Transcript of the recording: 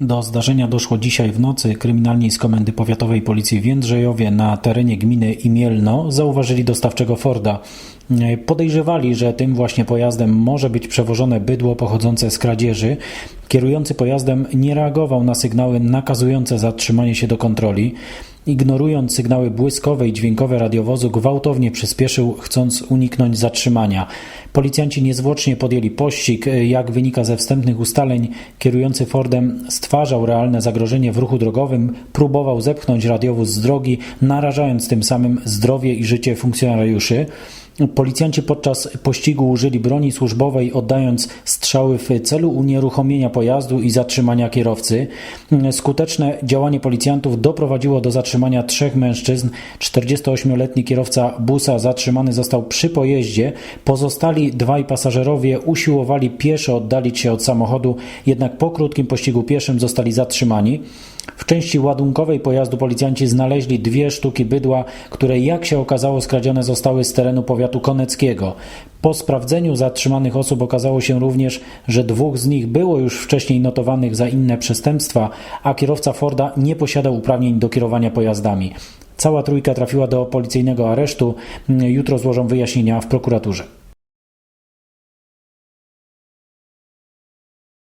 Do zdarzenia doszło dzisiaj w nocy. Kryminalni z Komendy Powiatowej Policji w Jędrzejowie na terenie gminy Imielno zauważyli dostawczego Forda. Podejrzewali, że tym właśnie pojazdem może być przewożone bydło pochodzące z kradzieży. Kierujący pojazdem nie reagował na sygnały nakazujące zatrzymanie się do kontroli. Ignorując sygnały błyskowe i dźwiękowe radiowozu, gwałtownie przyspieszył, chcąc uniknąć zatrzymania. Policjanci niezwłocznie podjęli pościg. Jak wynika ze wstępnych ustaleń, kierujący Fordem stwarzał realne zagrożenie w ruchu drogowym, próbował zepchnąć radiowóz z drogi, narażając tym samym zdrowie i życie funkcjonariuszy. Policjanci podczas pościgu użyli broni służbowej, oddając strzały w celu unieruchomienia pojazdu i zatrzymania kierowcy. Skuteczne działanie policjantów doprowadziło do zatrzymania trzech mężczyzn. 48-letni kierowca busa zatrzymany został przy pojeździe. Pozostali dwaj pasażerowie usiłowali pieszo oddalić się od samochodu, jednak po krótkim pościgu pieszym zostali zatrzymani. W części ładunkowej pojazdu policjanci znaleźli dwie sztuki bydła, które jak się okazało skradzione zostały z terenu powiatu koneckiego. Po sprawdzeniu zatrzymanych osób okazało się również, że dwóch z nich było już wcześniej notowanych za inne przestępstwa, a kierowca Forda nie posiadał uprawnień do kierowania pojazdami. Cała trójka trafiła do policyjnego aresztu. Jutro złożą wyjaśnienia w prokuraturze.